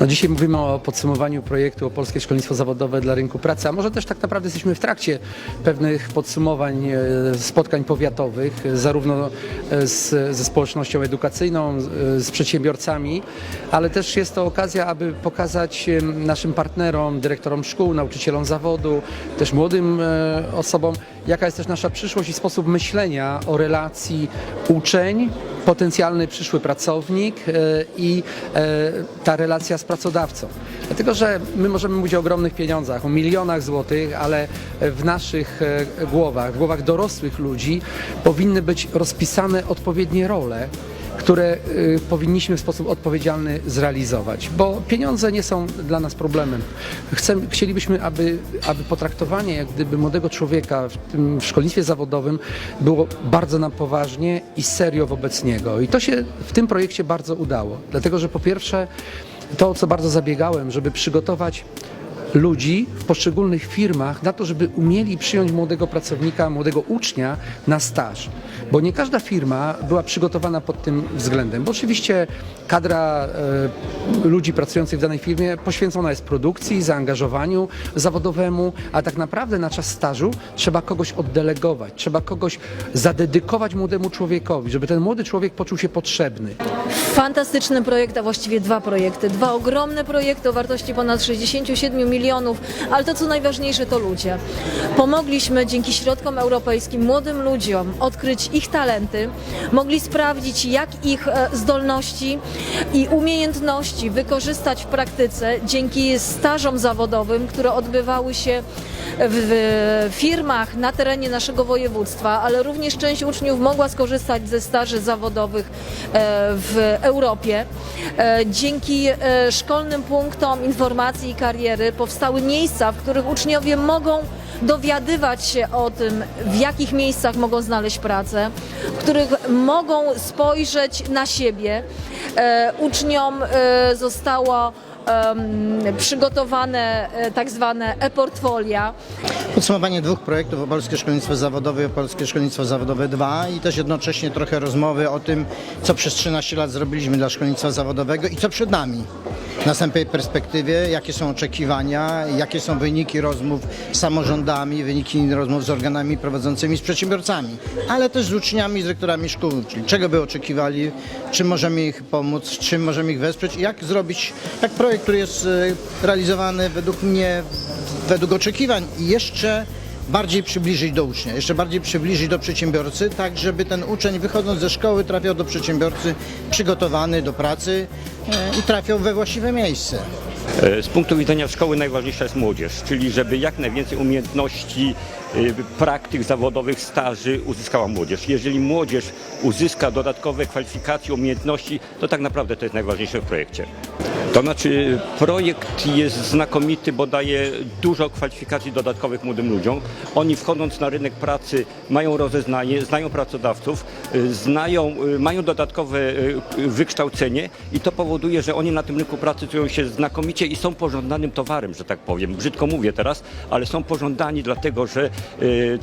No dzisiaj mówimy o podsumowaniu projektu o Polskie Szkolnictwo Zawodowe dla Rynku Pracy, a może też tak naprawdę jesteśmy w trakcie pewnych podsumowań e, spotkań powiatowych, e, zarówno e, z, ze społecznością edukacyjną, z- przedsiębiorcami, ale też jest to okazja, aby pokazać naszym partnerom, dyrektorom szkół, nauczycielom zawodu, też młodym osobom, jaka jest też nasza przyszłość i sposób myślenia o relacji uczeń, potencjalny przyszły pracownik i ta relacja z pracodawcą. Dlatego, że my możemy mówić o ogromnych pieniądzach, o milionach złotych, ale w naszych e, głowach, w głowach dorosłych ludzi powinny być rozpisane odpowiednie role, które y, powinniśmy w sposób odpowiedzialny zrealizować, bo pieniądze nie są dla nas problemem. Chcemy, chcielibyśmy, aby, aby potraktowanie jak gdyby młodego człowieka w tym w szkolnictwie zawodowym było bardzo nam poważnie i serio wobec niego. I to się w tym projekcie bardzo udało, dlatego że po pierwsze to, o co bardzo zabiegałem, żeby przygotować ludzi w poszczególnych firmach na to, żeby umieli przyjąć młodego pracownika, młodego ucznia na staż. Bo nie każda firma była przygotowana pod tym względem. Bo oczywiście kadra e, ludzi pracujących w danej firmie poświęcona jest produkcji, zaangażowaniu zawodowemu, a tak naprawdę na czas stażu trzeba kogoś oddelegować, trzeba kogoś zadedykować młodemu człowiekowi, żeby ten młody człowiek poczuł się potrzebny. Fantastyczny projekt, a właściwie dwa projekty. Dwa ogromne projekty o wartości ponad 67 milionów, ale to co najważniejsze to ludzie. Pomogliśmy dzięki środkom europejskim młodym ludziom odkryć ich talenty, mogli sprawdzić jak ich e, zdolności i umiejętności wykorzystać w praktyce dzięki stażom zawodowym, które odbywały się w firmach na terenie naszego województwa, ale również część uczniów mogła skorzystać ze staży zawodowych e, w Europie. E, Dzięki szkolnym punktom informacji i kariery powstały miejsca, w których uczniowie mogą dowiadywać się o tym, w jakich miejscach mogą znaleźć pracę, w których mogą spojrzeć na siebie. E, Uczniom e, zostało przygotowane e, tak zwane e-portfolia. Podsumowanie dwóch projektów o Polskie Szkolnictwo Zawodowe i o Polskie Szkolnictwo Zawodowe 2 i też jednocześnie trochę rozmowy o tym, co przez 13 lat zrobiliśmy dla szkolnictwa zawodowego i co przed nami. W następnej perspektywie, jakie są oczekiwania, jakie są wyniki rozmów z samorządami, wyniki rozmów z organami prowadzącymi, z przedsiębiorcami, ale też z uczniami, z dyrektorami szkół, czyli czego by oczekiwali, czym możemy ich pomóc, czym możemy ich wesprzeć? I jak zrobić, jak projekt, który jest e, realizowany według mnie według oczekiwań i jeszcze bardziej przybliżyć do ucznia, jeszcze bardziej przybliżyć do przedsiębiorcy, tak żeby ten uczeń wychodząc ze szkoły trafiał do przedsiębiorcy przygotowany do pracy e, i trafiał we właściwe miejsce. E, Z punktu widzenia szkoły najważniejsza jest młodzież, czyli żeby jak najwięcej umiejętności, y, praktyk zawodowych, staży uzyskała młodzież. Jeżeli młodzież uzyska dodatkowe kwalifikacje, umiejętności, to tak naprawdę to jest najważniejsze w projekcie. To znaczy projekt jest znakomity, bo daje dużo kwalifikacji dodatkowych młodym ludziom. Oni wchodząc na rynek pracy mają rozeznanie, znają pracodawców, y, znają, y, mają dodatkowe y, wykształcenie i to powoduje, że oni na tym rynku pracy czują się znakomicie i są pożądanym towarem, że tak powiem. Brzydko mówię teraz, ale są pożądani dlatego, że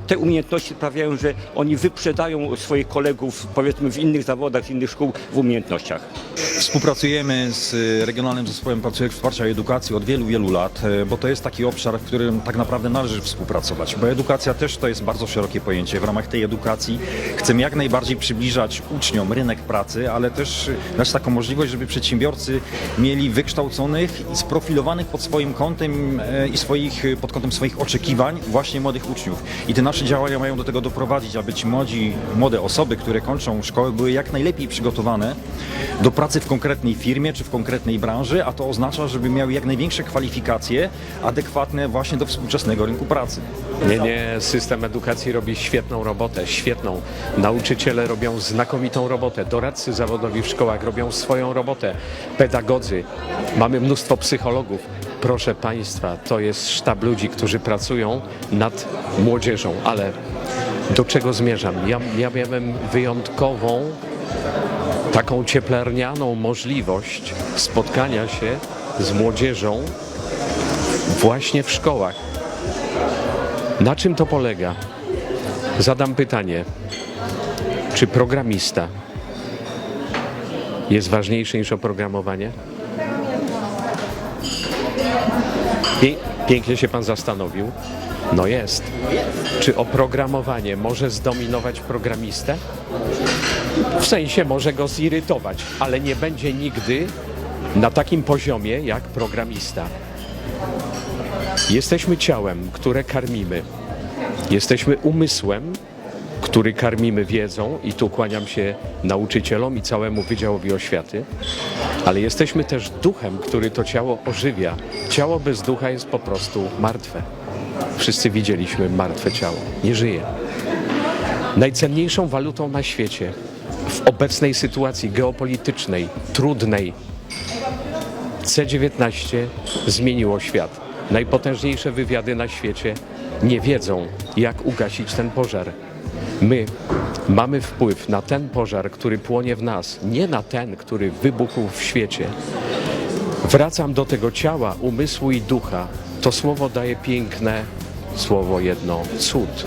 te umiejętności sprawiają, że oni wyprzedają swoich kolegów powiedzmy w innych zawodach, z innych szkół w umiejętnościach. Współpracujemy z y, Regionalnym Zespołem Pracy Wsparcia Edukacji od wielu, wielu lat, y, bo to jest taki obszar, w którym tak naprawdę należy współpracować, bo edukacja też to jest bardzo szerokie pojęcie. W ramach tej edukacji chcemy jak najbardziej przybliżać uczniom rynek pracy, ale też dać taką możliwość, żeby przedsiębiorcy mieli wykształconych i sprofilowanych pod swoim kątem y, i swoich, y, pod kątem swoich oczekiwań właśnie młodych uczniów. I te nasze działania mają do tego doprowadzić, aby ci młodzi, młode osoby, które kończą szkołę, były jak najlepiej przygotowane do pracy w konkretnej firmie czy w konkretnej branży, a to oznacza, żeby miały jak największe kwalifikacje adekwatne właśnie do współczesnego rynku pracy. Nie, nie, system edukacji robi świetną robotę, świetną. Nauczyciele robią znakomitą robotę, doradcy zawodowi w szkołach robią swoją robotę, pedagodzy, mamy mnóstwo psychologów. Proszę Państwa, to jest sztab ludzi, którzy pracują nad młodzieżą, ale do czego zmierzam? Ja, ja miałem wyjątkową, taką cieplarnianą możliwość spotkania się z młodzieżą właśnie w szkołach. Na czym to polega? Zadam pytanie. Czy programista jest ważniejszy niż oprogramowanie? Pięknie się pan zastanowił. No jest. Czy oprogramowanie może zdominować programistę? W sensie może go zirytować, ale nie będzie nigdy na takim poziomie jak programista. Jesteśmy ciałem, które karmimy. Jesteśmy umysłem, który karmimy wiedzą i tu kłaniam się nauczycielom i całemu Wydziałowi Oświaty, ale jesteśmy też duchem, który to ciało ożywia. Ciało bez ducha jest po prostu martwe. Wszyscy widzieliśmy martwe ciało, nie żyje. Najcenniejszą walutą na świecie w obecnej sytuacji geopolitycznej, trudnej, C-19 zmieniło świat. Najpotężniejsze wywiady na świecie nie wiedzą, jak ugasić ten pożar. My mamy wpływ na ten pożar, który płonie w nas, nie na ten, który wybuchł w świecie. Wracam do tego ciała, umysłu i ducha. To słowo daje piękne słowo jedno cud.